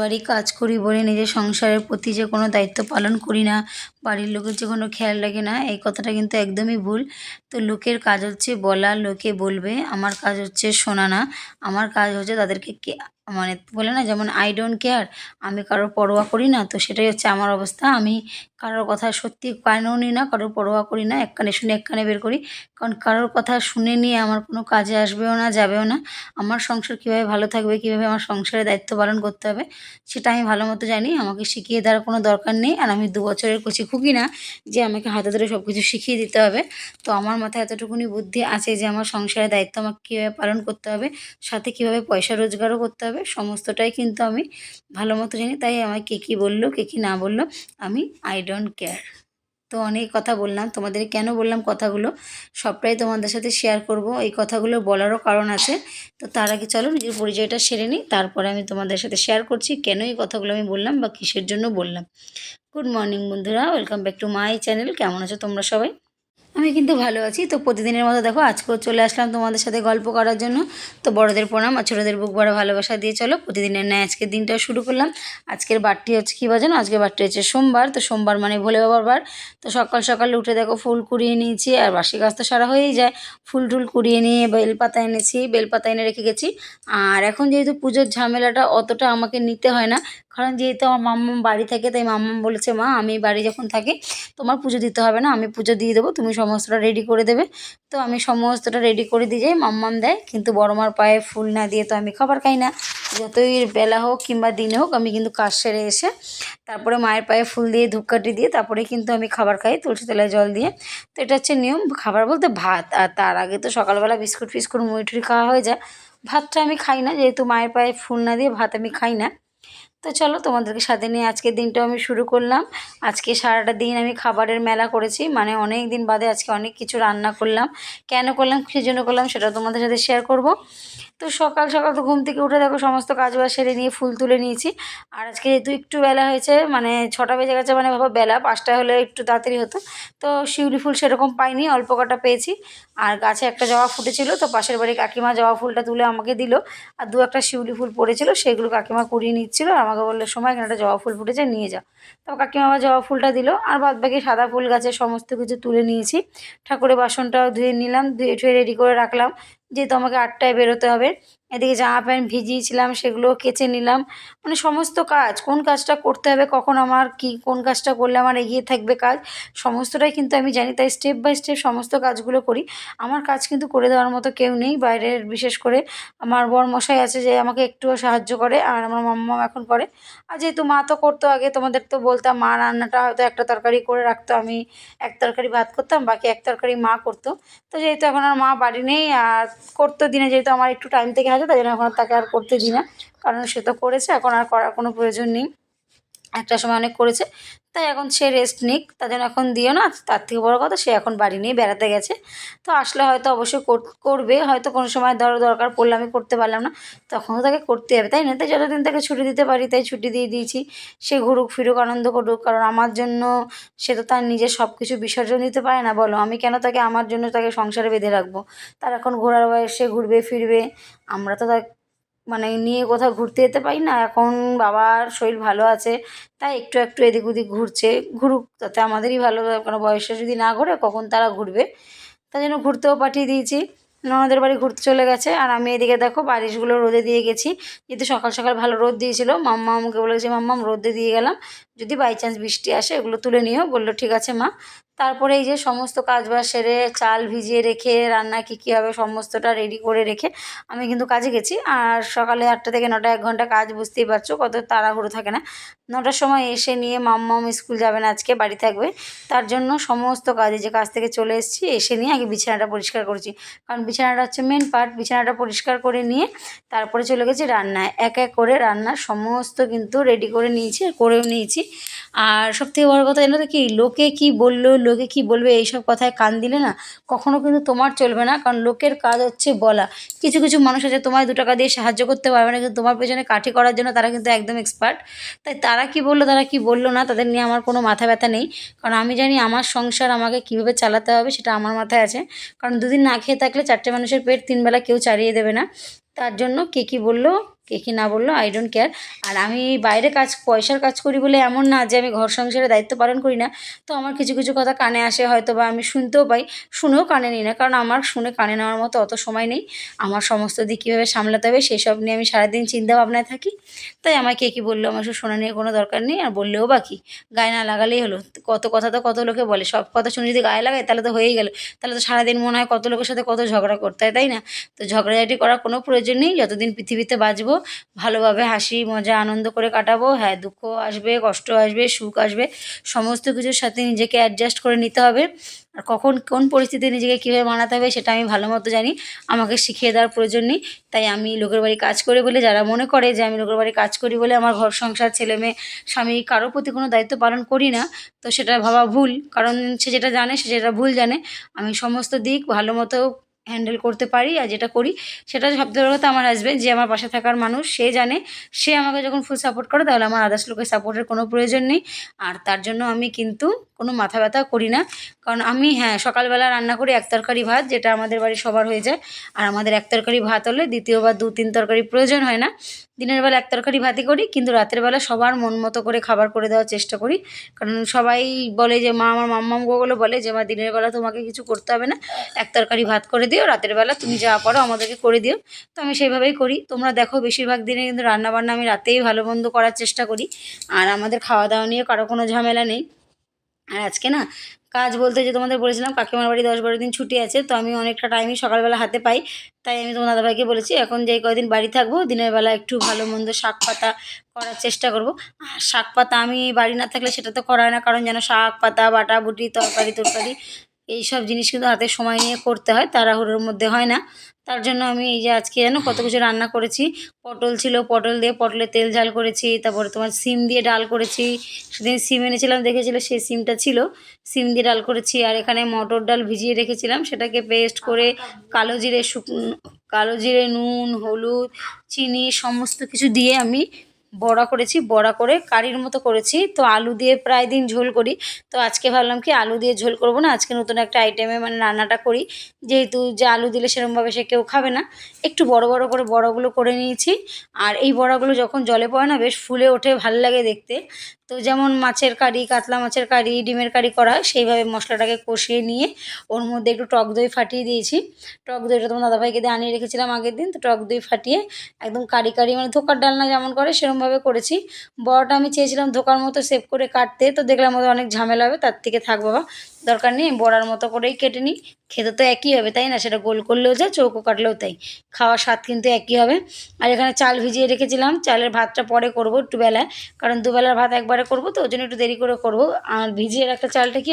বাড়ি কাজ করি বলে নিজের সংসারের প্রতি যে কোনো দায়িত্ব পালন করি না, বাড়ির লোকের যে কোনো খেয়াল রাখে না, এই কথাটা কিন্তু একদমই ভুল। তো লোকের কাজ হচ্ছে বলা, লোকে বলবে, আমার কাজ হচ্ছে শোনা না, আমার কাজ হচ্ছে তাদেরকে মানে বলে না, যেমন আই ডোন্ট কেয়ার আমি কারোর পরোয়া করি না, তো সেটাই হচ্ছে আমার অবস্থা। আমি কারোর কথা সত্যি কানেও নিই না, কারোর পরোয়া করি না, এক কানে শুনে এক কানে বের করি। কারণ কারোর কথা শুনে নিয়ে আমার কোনো কাজে আসবেও না, যাবেও না। আমার সংসার কীভাবে ভালো থাকবে, কীভাবে আমার সংসারের দায়িত্ব পালন করতে হবে, সেটা আমি ভালো মতো জানি। আমাকে শিখিয়ে দেওয়ার কোনো দরকার নেই। আর আমি দু বছরের কচি খুকি না যে আমাকে হাতে ধরে সব কিছু শিখিয়ে দিতে হবে। তো আমার মাথায় এতটুকুনি বুদ্ধি আছে যে আমার সংসারের দায়িত্ব আমাকে কীভাবে পালন করতে হবে, সাথে কীভাবে পয়সা রোজগারও করতে হবে সমস্তটাই কিন্তু আমি ভালো মতো জানি। তাই আমায় কে কী বলল, কে কী না বলল, আমি আই ডোন্ট কেয়ার তো অনেক কথা বললাম, তোমাদের কেন বললাম কথাগুলো? সবটাই তোমাদের সাথে শেয়ার করব। এই কথাগুলো বলারও কারণ আছে। তো তার আগে চলো, নিজের পরিচয়টা সেরে নিই। তারপরে আমি তোমাদের সাথে শেয়ার করছি কেন এই কথাগুলো আমি বললাম বা কিসের জন্য বললাম। গুড মর্নিং বন্ধুরা welcome back to my channel কেমন আছো তোমরা সবাই? আমি কিন্তু ভালো আছি। তো প্রতিদিনের মতো দেখো, আজকেও চলে আসলাম তোমাদের সাথে গল্প করার জন্য। তো বড়দের প্রণাম আর ছোটোদের বুক বড় ভালোবাসা দিয়ে চলো, প্রতিদিনের ন্যায় আজকের দিনটা শুরু করলাম। আজকের বারটি হচ্ছে কী বাজানো আজকের বারটি হচ্ছে সোমবার। তো সোমবার মানে ভোলে বাবার বার। তো সকাল সকালে উঠে দেখো ফুল কুড়িয়ে নিয়েছি, আর বাসি গাছ তো সারা হয়েই যায়। ফুল টুল কুড়িয়ে নিয়ে বেলপাতা এনেছি, বেলপাতা এনে রেখে গেছি। আর এখন যেহেতু পুজোর ঝামেলাটা অতটা আমাকে নিতে হয় না কারণ যেহেতু আমার মাম্মাম বাড়ি থাকে, তাই মাম্মাম বলেছে, মা, আমি বাড়ি যখন থাকি, তোমার পুজো দিতে হবে না, আমি পুজো দিয়ে দেবো, তুমি সমস্তটা রেডি করে দেবে। তো আমি সমস্তটা রেডি করে দিয়ে যাই মাম্মাম দেয়, কিন্তু বড় মার পায়ে ফুল না দিয়ে তো আমি খাবার খাই না। যতই বেলা হোক কিংবা দিনে হোক, আমি কিন্তু কাজ সেরে এসে তারপরে মায়ের পায়ে ফুল দিয়ে, ধূপকাঠি দিয়ে তারপরে কিন্তু আমি খাবার খাই, তুলসী তলায় জল দিয়ে। তো এটা হচ্ছে নিয়ম, খাবার বলতে ভাত, আর তার আগে তো সকালবেলা বিস্কুট ফিস্কুট মুড়ি টুড়ি খাওয়া হয়ে যায়। ভাতটা আমি খাই না, যেহেতু মায়ের পায়ে ফুল না দিয়ে ভাত আমি খাই না। তো চলো তোমাদেরকে সাথে নিয়ে আজকের দিনটাও আমি শুরু করলাম। আজকে সারাটা দিন আমি খাবারের মেলা করেছি মানে অনেক দিন বাদে আজকে অনেক কিছু রান্না করলাম। কেন করলাম, কী জন্য করলাম সেটা তোমাদের সাথে শেয়ার করব। তো সকাল সকাল তো ঘুম থেকে উঠে দেখো সমস্ত কাজ বাজ সেরে নিয়ে ফুল তুলে নিয়েছি। আর আজকে যেহেতু একটু বেলা হয়েছে মানে ছটা বেজে গেছে মানে বাবা বেলা পাঁচটা হলে একটু তাড়াতাড়ি হতো। তো শিউলি ফুল সেরকম পাইনি, অল্প কটা পেয়েছি। আর গাছে একটা জবা ফুটেছিল, তো পাশের বাড়ি কাকিমা জবা ফুলটা তুলে আমাকে দিল। আর দু একটা শিউলি ফুল পড়েছিল, সেগুলো কাকিমা কুড়িয়ে নিচ্ছিল আর আমাকে বলল সময় এখানে একটা জবা ফুল ফুটেছে, নিয়ে যাও। তো কাকিমা আবার জবা ফুলটা দিল, আর বাদ বাকি সাদা ফুল গাছে সমস্ত কিছু তুলে নিয়েছি। ঠাকুরের বাসনটাও ধুয়ে নিলাম ধুয়ে ঠুয়ে রেডি করে রাখলাম। যেহেতু আমাকে আটটায় বেরোতে হবে এদিকে জামা প্যান্ট ভিজিয়েছিলাম সেগুলো কেচে নিলাম। মানে সমস্ত কাজ, কোন কাজটা করতে হবে, কখন আমার কি, কোন কাজটা করলে আমার এগিয়ে থাকবে কাজ, সমস্তটাই কিন্তু আমি জানি। তাই স্টেপ বাই স্টেপ সমস্ত কাজগুলো করি। আমার কাজ কিন্তু করে দেওয়ার মতো কেউ নেই। বাইরের বিশেষ করে আমার বর মশাই আছে যে আমাকে একটুও সাহায্য করে, আর আমার মাম্মা এখন করে। আর যেহেতু মা তো করতো আগে, তোমাদের তো বলতাম, মা রান্নাটা হয়তো একটা তরকারি করে রাখতো, আমি এক তরকারি ভাত করতাম, বাকি এক তরকারি মা করতো। তো যেহেতু এখন আর মা বাড়ি নেই, আর করতো দিনে, যেহেতু আমার একটু টাইম থেকে আছে, তাই জন্য এখন তাকে আর করতে দিই না। কারণ সে তো করেছে, এখন আর করার কোনো প্রয়োজন নেই। একটা সময় অনেক করেছে। তাই এখন সে রেস্ট নিক। তার জন্য এখন দিও না, তার থেকে বড় কথা সে এখন বাড়ি নিয়ে বেড়াতে গেছে। তো আসলে হয়তো অবশ্যই করবে, হয়তো কোনো সময় ধরো দরকার পড়লে আমি করতে পারলাম না, তখন তাকে করতে হবে, তাই না? তাই যতদিন তাকে ছুটি দিতে পারি, তাই ছুটি দিয়ে দিয়েছি। সে ঘুরুক, ফিরুক, আনন্দ করুক, কারণ আমার জন্য সে তো তার নিজের সব কিছু বিসর্জন দিতে পারে না, বলো। আমি কেন তাকে, আমার জন্য তাকে সংসারে বেঁধে রাখব? তার এখন ঘোরার বয়সে ঘুরবে, ফিরবে। আমরা তো তাকে মানে নিয়ে কোথাও ঘুরতে যেতে পারি না। এখন বাবার শরীর ভালো আছে, তাই একটু একটু এদিক ওদিক ঘুরছে, ঘুরুক, তাতে আমাদেরই ভালো। কোনো বয়সে যদি না ঘুরে, কখন তারা ঘুরবে? তাই জন্য ঘুরতেও পাঠিয়ে দিয়েছি। ননদের বাড়ি ঘুরতে চলে গেছে। আর আমি এদিকে দেখো বারিশগুলো রোদে দিয়ে গেছি। যেহেতু সকাল সকাল ভালো রোদ দিয়েছিল মাম্মা আমাকে বলেছে, মাম্মাম, রোদে দিয়ে গেলাম। যদি বাই চান্স বৃষ্টি আসে, এগুলো তুলে নিও। বলল, ঠিক আছে মা। তারপরে এই যে সমস্ত কাজ বাজ সেরে চাল ভিজিয়ে রেখে রান্না কী কী হবে সমস্তটা রেডি করে রেখে আমি কিন্তু কাজে গেছি। আর সকালে আটটা থেকে নটা, এক ঘণ্টা কাজ বুঝতেই পারছ, কত তাড়াহুড়ো থাকে না। নটার সময় এসে নিয়ে মাম্মাম স্কুল যাবে না আজকে, বাড়ি থাকবে। তার জন্য সমস্ত কাজে যে কাজ থেকে চলে এসেছি, এসে নিয়ে আগে বিছানাটা পরিষ্কার করেছি। কারণ বিছানাটা হচ্ছে মেন পার্ট বিছানাটা পরিষ্কার করে নিয়ে তারপরে চলে গেছি রান্নায়। এক এক করে রান্নার সমস্ত কিন্তু রেডি করে নিয়েছি করেও নিয়েছি। আর সবথেকে বড় কথা জানো তো কি? লোকে কি বলল লোকে কি বলবে, এইসব কথায় কান দিলে না? কখনো কিন্তু তোমার চলবে না, কারণ লোকের কাজ হচ্ছে বলা। কিছু কিছু মানুষ আছে, তোমায় দু টাকা দিয়ে সাহায্য করতে পারবে না, কিন্তু তোমার পেছনে কাঠি করার জন্য তারা কিন্তু একদম এক্সপার্ট তাই তারা কি বলল, তারা কি বলল না, তাদের নিয়ে আমার কোনো মাথা ব্যথা নেই। কারণ আমি জানি আমার সংসার আমাকে কীভাবে চালাতে হবে, সেটা আমার মাথায় আছে। কারণ দুদিন না খেয়ে থাকলে চারটে মানুষের পেট তিনবেলা কেউ চালিয়ে দেবে না। তার জন্য কে কী বলল কে কি না বলল আই ডোন্ট কেয়ার আর আমি বাইরে কাজ, পয়সার কাজ করি বলে এমন না যে আমি ঘর সংসারে দায়িত্ব পালন করি না। তো আমার কিছু কিছু কথা কানে আসে হয়তো বা আমি শুনতেও পাই, শুনেও কানে নিই না, কারণ আমার শুনে কানে নেওয়ার মতো অত সময় নেই। আমার সমস্ত দিক কীভাবে সামলাতে হবে সেসব নিয়ে আমি সারাদিন চিন্তা ভাবনায় থাকি। তাই আমায় কে কী বলল, আমার শোনা নিয়ে কোনো দরকার নেই, আর বললেও বাকি। গায়ে না লাগালেই হলো। কত কথা তো কত লোকে বলে, সব কথা শুনে যদি গায়ে লাগায় তাহলে তো হয়েই গেল। তাহলে তো সারাদিন মনে হয় কত লোকের সাথে কত ঝগড়া করতে হয়, তাই না? তো ঝগড়াঝাটি করার কোনো প্রয়োজন নেই, যতদিন পৃথিবীতে বাঁচবো ভালোভাবে হাসি, মজা, আনন্দ করে কাটাবো। হ্যাঁ দুঃখ আসবে, কষ্ট আসবে, সুখ আসবে। সমস্ত কিছুর সাথে নিজেকে অ্যাডজাস্ট করে নিতে হবে। আর কখন, কোন পরিস্থিতিতে নিজেকে কীভাবে মানাতে হবে সেটা আমি ভালো মতো জানি। আমাকে শিখিয়ে দেওয়ার প্রয়োজন নেই। তাই আমি লোকের বাড়ি কাজ করি বলে, যারা মনে করে যে আমি লোকের বাড়ি কাজ করি বলে আমার ঘর সংসার, ছেলে মেয়ে, স্বামী কারোর প্রতি কোনো দায়িত্ব পালন করি না, তো সেটা ভাবা ভুল। কারণ সে যেটা জানে, সে যেটা ভুল জানে। আমি সমস্ত দিক ভালো মতো হ্যান্ডেল করতে পারি আর যেটা করি, সেটা সবথেকে কথা আমার হাজব্যান্ড যে আমার পাশে থাকার মানুষ, সে জানে, সে আমাকে যখন ফুল সাপোর্ট করে, তাহলে আমার আদার্স লোকের সাপোর্টের কোনো প্রয়োজন নেই। আর তার জন্য আমি কিন্তু কোনো মাথা ব্যথা করি না। কারণ আমি হ্যাঁ সকালবেলা রান্না করি এক তরকারি ভাত, যেটা আমাদের বাড়ি সবার হয়ে যায়। আর আমাদের এক তরকারি ভাত হলে দ্বিতীয়বার দু তিন তরকারি প্রয়োজন হয় না। দিনের বেলা এক তরকারি ভাতই করি, কিন্তু রাতের বেলা সবার মন মতো করে খাবার করে দেওয়ার চেষ্টা করি। কারণ সবাই বলে যে, মা, আমার মাম্মামগুলো বলে যে, মা, দিনের বেলা তোমাকে কিছু করতে হবে না। এক তরকারি ভাত করে দিও। রাতের বেলা তুমি যা পারো আমাদেরকে করে দিও। তো আমি সেইভাবেই করি। তোমরা দেখো বেশিরভাগ দিনে কিন্তু রান্নাবান্না আমি রাতেই ভালো মন্দ করার চেষ্টা করি। আর আমাদের খাওয়া দাওয়া নিয়ে কারও কোনো ঝামেলা নেই। আর আজকে না, কাজ বলতে যে তোমাদের বলেছিলাম, কাকিমার বাড়ি দশ বারো দিন ছুটি আছে, তো আমি অনেকটা টাইমই সকালবেলা হাতে পাই। তাই আমি তোমার দাদাভাইকে বলেছি, এখন যেই কয়দিন বাড়ি থাকব, দিনের বেলা একটু ভালো মন্দ শাক পাতা করার চেষ্টা করব। আর শাক পাতা আমি বাড়ি না থাকলে সেটা তো করা হয় না, কারণ যেন শাক পাতা, বাটা, বুটি, তরকারি তরকারি এইসব জিনিস কিন্তু হাতে সময় নিয়ে করতে হয়, তাড়াহুড়োর মধ্যে হয় না। তার জন্য আমি এই যে আজকে যেন কত কিছু রান্না করেছি। পটল ছিল, পটল দিয়ে পটলের তেল ঝাল করেছি, তারপরে তোমার সিম দিয়ে ডাল করেছি। সেদিন সিম এনেছিলাম, দেখেছিলে সেই সিমটা ছিল। সিম দিয়ে ডাল করেছি আর এখানে মটর ডাল ভিজিয়ে রেখেছিলাম। সেটাকে পেস্ট করে কালো জিরে শুকনো কালো জিরে, নুন, হলুদ, চিনি, সমস্ত কিছু দিয়ে আমি বড়া করেছি, বড়া করে কারির মতো করেছি। তো আলু দিয়ে প্রায় দিন ঝোল করি। তো আজকে ভাবলাম কি আলু দিয়ে ঝোল করব না? আজকে নতুন একটা আইটেমে মানে রান্নাটা করি। যেহেতু যে আলু দিলে সেরকমভাবে সে কেউ খাবে না। একটু বড় বড় করে বড়াগুলো করে নিয়েছি। আর এই বড়াগুলো যখন জলে পড়ে না, বেশ ফুলে ওঠে, ভালো লাগে দেখতে। তো যেমন মাছের কারি, কাতলা মাছের কারি, ডিমের কারি করা সেইভাবে মশলাটাকে কষিয়ে নিয়ে ওর মধ্যে একটু টক দই ফাটিয়ে দিয়েছি। টক দইটা তোমার দাদাভাইকে দিয়ে আনিয়ে রেখেছিলাম আগের দিন। তো টক দই ফাটিয়ে একদম কারি কারি মানে ধোকার ডালনা যেমন করে সেরকমভাবে করেছি। বড়টা আমি চেয়েছিলাম ধোকার মতো সেভ করে কাটতে, তো দেখলাম ওদের অনেক ঝামেলা হবে, তার থেকে থাক বাবা। দরকার নেই, বড়ার মতো করেই কেটে নিই। খেতে তো একই হবে, তাই না? সেটা গোল করলেও যায়, চৌকো কাটলেও তাই। খাওয়ার স্বাদ কিন্তু একই হবে। আর এখানে চাল ভিজিয়ে রেখেছিলাম, চালের ভাতটা পরে করব একটু বেলায়। কারণ দুবেলার ভাত একবারে করব তো, ওই জন্য একটু দেরি করে করব। আর ভিজিয়ে রাখা চালটা কি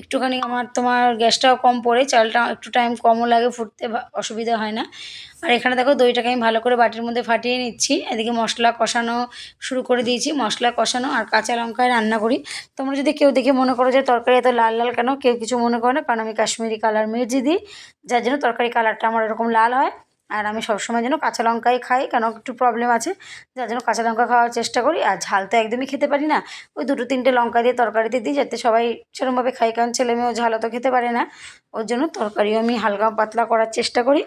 একটুখানি আমার তোমার গ্যাসটাও কম পড়ে, চালটা একটু টাইম কমও লাগে, ফুটতে অসুবিধা হয় না। আর এখানে দেখো দইটাকে আমি ভালো করে বাটির মধ্যে ফাটিয়ে নিচ্ছি। এদিকে মশলা কষানো শুরু করে দিয়েছি, মশলা কষানো আর কাঁচা লঙ্কায় রান্না করি। তোমরা যদি কেউ দেখে মনে করো যে তরকারি এত লাল লাল কেন? কেউ কিছু মনে করে না, কারণ আমি কাশ্মীরি কালার মির্জি দিই, যার জন্য তরকারি কালারটা আমার এরকম লাল হয়। আর আমি সবসময় যেন কাঁচা লঙ্কাই খাই, কেন একটু প্রবলেম আছে। যার জন্য কাঁচা লঙ্কা খাওয়ার চেষ্টা করি, আর ঝাল তো একদমই খেতে পারি না। ওই দুটো তিনটে লঙ্কা দিয়ে তরকারিতে দিই, যাতে সবাই সেরকমভাবে খাই কারণ ছেলে মেয়েও ঝালও তো খেতে পারে না। ওর জন্য তরকারিও আমি হালকা পাতলা করার চেষ্টা করি।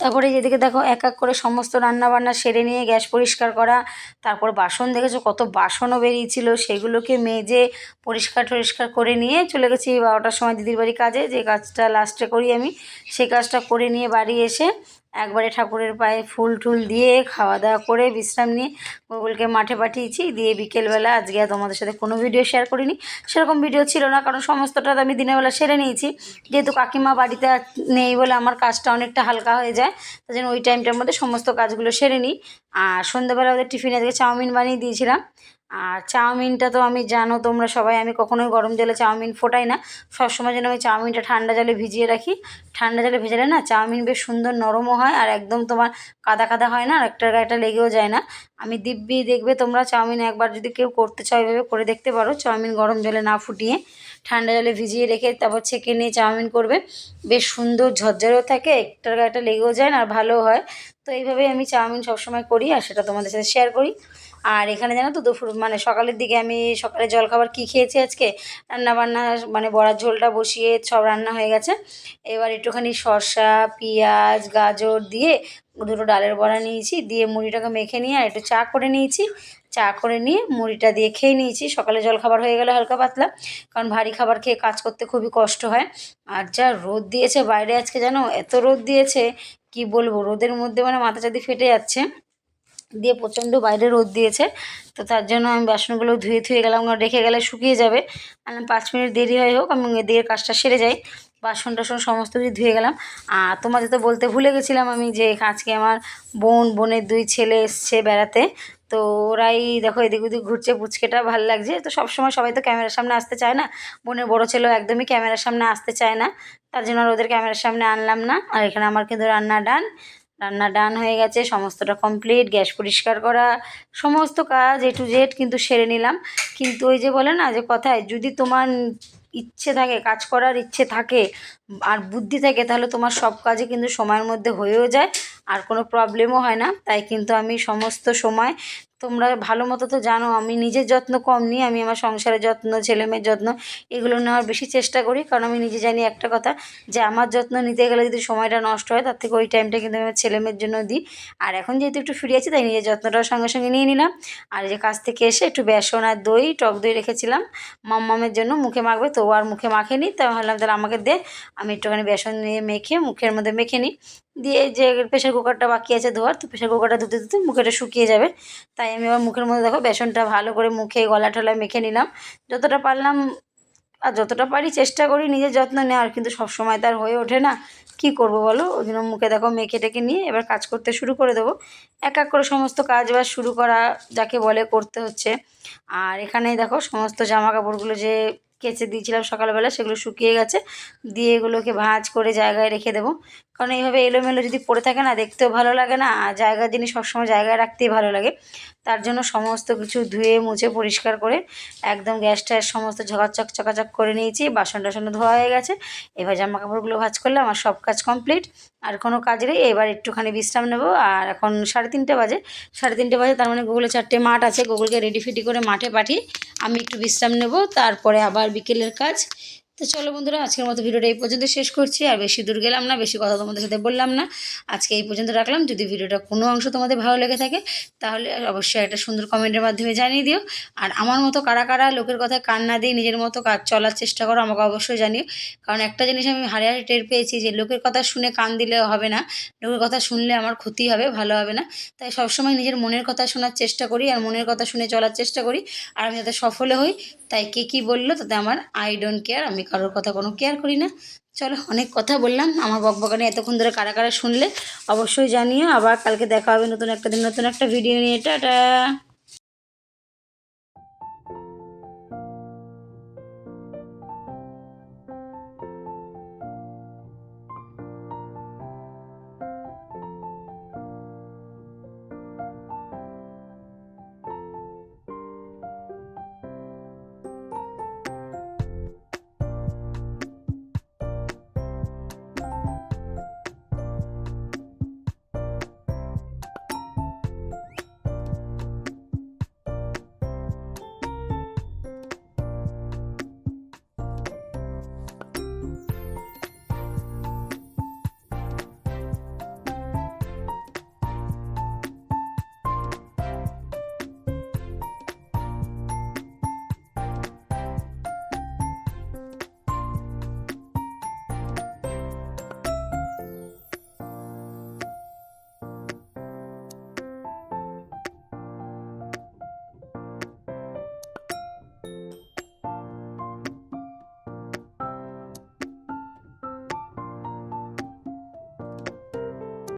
তারপরে যেদিকে দেখো এক এক করে সমস্ত রান্নাবান্না সেরে নিয়ে গ্যাস পরিষ্কার করা। তারপর বাসন দেখেছ কত বাসনও বেরিয়েছিল, সেগুলোকে মেজে পরিষ্কার টরিষ্কার করে নিয়ে চলে গেছি বারোটার সময় দিদির বাড়ি কাজে। যে কাজটা লাস্টে করি আমি সেই কাজটা করে নিয়ে বাড়ি এসে একবারে ঠাকুরের পায়ে ফুল টুল দিয়ে খাওয়া দাওয়া করে বিশ্রাম নিয়ে গুগলকে মাঠে পাঠিয়েছি। দিয়ে বিকেলবেলা আজকে আর তোমাদের সাথে কোনো ভিডিও শেয়ার করিনি। সেরকম ভিডিও ছিল না, কারণ সমস্তটা আমি দিনের বেলা সেরে নিয়েছি। যেহেতু কাকিমা বাড়িতে নেই বলে আমার কাজটা অনেকটা হালকা হয়ে যায় তাই জন্য ওই টাইমটার মধ্যে সমস্ত কাজগুলো সেরে নিই। আর সন্ধ্যাবেলা ওদের টিফিনে আজকে চাউমিন বানিয়ে দিয়েছিলাম। আর চাউমিনটা তো আমি জানো তোমরা সবাই, আমি কখনোই গরম জলে চাউমিন ফোটাই না। সবসময় যেন আমি চাউমিনটা ঠান্ডা জলে ভিজিয়ে রাখি। ঠান্ডা জলে ভেজালে না চাউমিন বেশ সুন্দর নরমও হয় আর একদম তোমার কাদা কাদা হয় না আর একটার গায়েটা লেগেও যায় না। আমি দিব্যি দেখবে তোমরা চাউমিন একবার যদি কেউ করতে চাও এভাবে করে দেখতে পারো, চাউমিন গরম জলে না ফুটিয়ে ঠান্ডা জলে ভিজিয়ে রেখে তারপর ছেঁকে নিয়ে চাউমিন করবে। বেশ সুন্দর ঝরঝরেও থাকে, একটার গায়েটা লেগেও যায় না আর ভালোও হয়। তো এইভাবেই আমি চাউমিন সবসময় করি আর সেটা তোমাদের সাথে শেয়ার করি। আর এখানে জানো তো দুপুর মানে সকালের দিকে আমি সকালে জলখাবার কী খেয়েছি আজকে? রান্না বান্না মানে বড়ার ঝোলটা বসিয়ে সব রান্না হয়ে গেছে। এবার একটুখানি শসা, পেঁয়াজ, গাজর দিয়ে দুটো ডালের বড়া নিয়েছি, দিয়ে মুড়িটাকে মেখে নিয়ে আর একটু চা করে নিয়েছি। চা করে নিয়ে মুড়িটা দিয়ে খেয়ে নিয়েছি। সকালে জলখাবার হয়ে গেলে হালকা পাতলা, কারণ ভারী খাবার খেয়ে কাজ করতে খুবই কষ্ট হয়। আর যা রোদ দিয়েছে বাইরে আজকে জানো, এত রোদ দিয়েছে, কি বলব? রোদের মধ্যে মানে মাথা চাদি ফেটে যাচ্ছে। দিয়ে প্রচণ্ড বাইরে রোদ দিয়েছে। তো তার জন্য আমি বাসনগুলো ধুয়ে ধুয়ে গেলাম রেখে গেলে শুকিয়ে যাবে। আমি পাঁচ মিনিট দেরি হয় হোক, আমি দিয়ে কাজটা সেরে যাই। বাসন টাসন সমস্ত কিছু ধুয়ে গেলাম। আর তোমাদের তো বলতে ভুলে গেছিলাম আমি যে আজকে আমার বোন, বোনের দুই ছেলে এসছে বেড়াতে। তো ওরাই দেখো এদিক ওদিক ঘুরছে, পুচকেটা ভালো লাগছে। তো সবসময় সবাই তো ক্যামেরার সামনে আসতে চায় না। বোনের বড় ছেলেও একদমই ক্যামেরার সামনে আসতে চায় না। তার জন্য আর ওদের ক্যামেরার সামনে আনলাম না। আর এখানে আমার কিন্তু রান্না ডান। রান্না ডান হয়ে গেছে, সমস্তটা কমপ্লিট গ্যাস পরিষ্কার করা, সমস্ত কাজ এ টু জেড কিন্তু সেরে নিলাম। কিন্তু ওই যে বলে না যে কথায়, যদি তোমার ইচ্ছে থাকে, কাজ করার ইচ্ছে থাকে আর বুদ্ধি থাকে, তাহলে তোমার সব কাজই কিন্তু সময়ের মধ্যে হয়েও যায়, আর কোনো প্রবলেমও হয় না। তাই কিন্তু আমি সমস্ত সময় তোমরা ভালো মতো তো জানো, আমি নিজের যত্ন কম নিই, আমি আমার সংসারের যত্ন ছেলেমেয়ের যত্ন, এগুলো নেওয়ার বেশি চেষ্টা করি, কারণ আমি নিজে জানি একটা কথা, যে আমার যত্ন নিতে গেলে যদি সময়টা নষ্ট হয়, তার থেকে ওই টাইমটা কিন্তু আমি আমার ছেলেমেয়ের জন্য দিই। আর এখন যেহেতু একটু ফ্রি আছি, তাই নিজের যত্নটাও সঙ্গে সঙ্গে নিয়ে নিলাম। আর যে কাছ থেকে এসে একটু বেসন আর দই, টক দই রেখেছিলাম, মাম্মামের জন্য, মুখে মাখবে তো আর মুখে মাখেনি, তাই ভাবলাম তাহলে আমাকে দে, আমি একটুখানি বেসন নিয়ে মেখে মুখের মধ্যে মেখে নিই। দিয়ে যে প্রেশার কুকারটা বাকি আছে ধোয়ার, তো প্রেশার কুকারটা ধুতে ধুতে মুখেটা শুকিয়ে যাবে। তাই আমি আবার মুখের মধ্যে দেখো বেসনটা ভালো করে মুখে গলা টলা মেখে নিলাম। যতটা পারলাম আর যতটা পারি চেষ্টা করি নিজের যত্ন নেওয়ার, কিন্তু সবসময় তার হয়ে ওঠে না। কি করব বলো? ওই জন্য মুখে দেখো মেখে টেকে নিয়ে এবার কাজ করতে শুরু করে দেবো। এক এক করে সমস্ত কাজ এবার শুরু করা যাকে বলে করতে হচ্ছে। আর এখানেই দেখো সমস্ত জামা কাপড়গুলো যে কেচে দিয়েছিলাম সকালবেলা সেগুলো শুকিয়ে গেছে। দিয়ে এগুলোকে ভাঁজ করে জায়গায় রেখে দেবো। কারণ এইভাবে এলোমেলো যদি পড়ে থাকে না, দেখতেও ভালো লাগে না, আর জায়গার জিনিস সবসময় জায়গায় রাখতেই ভালো লাগে। তার জন্য সমস্ত কিছু ধুয়ে, মুছে, পরিষ্কার করে একদম গ্যাস ট্যাস সমস্ত ঝকাচক চকাচক করে নিয়েছি, বাসন টাসন ধোয়া হয়ে গেছে। এবার জামা কাপড়গুলো ভাঁজ করলে আমার সব কাজ কমপ্লিট আর কোনো কাজ নেই, এবার একটুখানি বিশ্রাম নেব। আর এখন সাড়ে তিনটে বাজে, সাড়ে তিনটে বাজে, তার মানে গুগলে চারটে মাঠ আছে গুগলকে রেডি ফিডি করে মাঠে পাঠিয়ে আমি একটু বিশ্রাম নেব। তারপরে আবার বিকেলের কাজ তো চলো বন্ধুরা, আজকের মতো ভিডিওটা এই পর্যন্ত শেষ করছি। আর বেশি দূর গেলাম না, বেশি কথা তোমাদের সাথে বললাম না। আজকে এই পর্যন্ত রাখলাম। যদি ভিডিওটা কোনো অংশ তোমাদের ভালো লেগে থাকে, তাহলে অবশ্যই একটা সুন্দর কমেন্টের মাধ্যমে জানিয়ে দিও। আর আমার মতো কারা কারা লোকের কথায় কান না দিয়ে নিজের মতো কাজ চলার চেষ্টা করো, আমাকে অবশ্যই জানিও। কারণ একটা জিনিস আমি হারে হারে টের পেয়েছি যে, লোকের কথা শুনে কান দিলে হবে না। লোকের কথা শুনলে আমার ক্ষতি হবে, ভালো হবে না। তাই সবসময় নিজের মনের কথা শোনার চেষ্টা করি, আর মনের কথা শুনে চলার চেষ্টা করি। আর আমি যাতে সফলে হই তাই কে কী বলল তাতে আমার আই ডোন্ট কেয়ার আমি কারোর কথা কোনো কেয়ার করি না। চলো, অনেক কথা বললাম, আমার বকবকানি এতক্ষণ ধরে কারা কারা শুনলে অবশ্যই জানিও। আবার কালকে দেখা হবে নতুন একটা দিন, নতুন একটা ভিডিও নিয়ে। টাটা!